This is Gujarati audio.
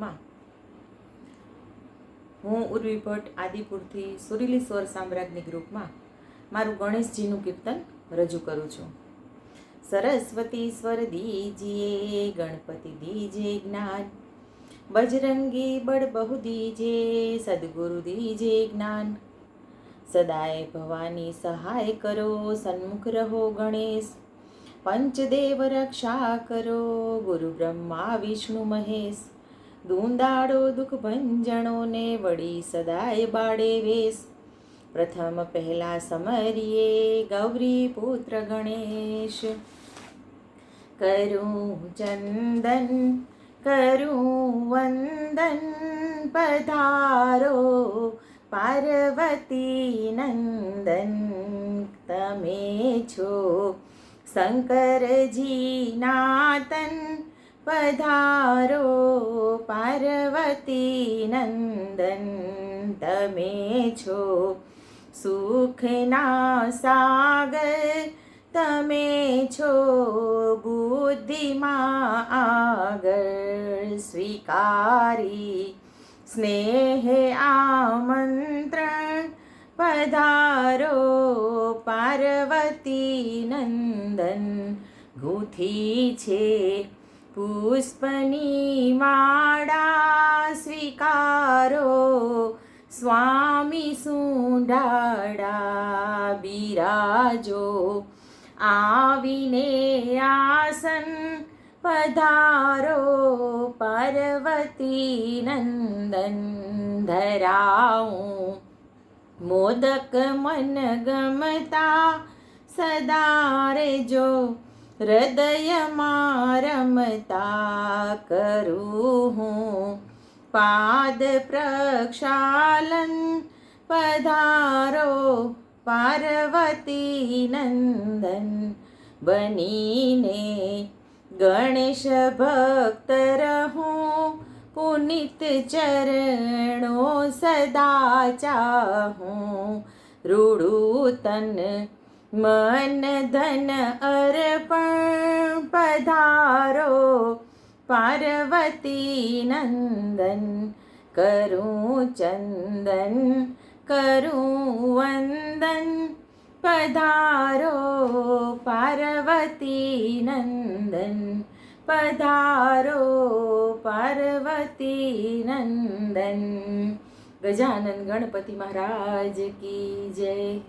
માં. હું ઉર્વી ભટ્ટ, આદિપુરથી સુરીલી સ્વર સામ્રાજ્ઞી ગ્રુપમાં મારું ગણેશજીનું કીર્તન રજૂ કરું છું. સરસ્વતી સ્વર દીજીએ, ગણપતિ દીજે જ્ઞાન. બજરંગી બળ બહુ દીજે, સદગુરુ દીજે જ્ઞાન. સદાય ભવાની સહાય કરો, સન્મુખ રહો ગણેશ. પંચદેવ રક્ષા કરો, ગુરુ બ્રહ્મા વિષ્ણુ મહેશ. દૂંદાડો દુઃખ ભંજણોને વળી સદાય બાળે વેશ. પ્રથમ પહેલા સમરીએ ગૌરી પુત્ર ગણેશ. કરું ચંદન, કરું વંદન, પધારો પાર્વતી નંદન. તમે છો શંકરજી નાતન પધારો પાર્વતી નંદન તમે છો સુખના સાગર તમે છો બુદ્ધિમાં આગળ સ્વીકારી સ્નેહ આમંત્રણ પધારો પાર્વતી નંદન ગુથી છે પુષ્પની માળા સ્વીકારો સ્વામી સુંડાડા બિરાજો આવીને આસન પધારો પાર્વતી નંદન ધરાઉં મોદક મન ગમતા સદારે રેજો હૃદયમાં રમતા કરું હું પાદ પ્રક્ષાલન પધારો પાર્વતી નંદન બનીને ગણેશ ભક્ત રહું પુનિત ચરણો સદા ચાહું રૂડું તન મન ધન અર્પણ પધારો, પાર્વતી નંદન કરું ચંદન, કરું વંદન. પધારો, પાર્વતી નંદન. પધારો, પાર્વતી નંદન. ગજાનન ગણપતિ મહારાજ કી જય.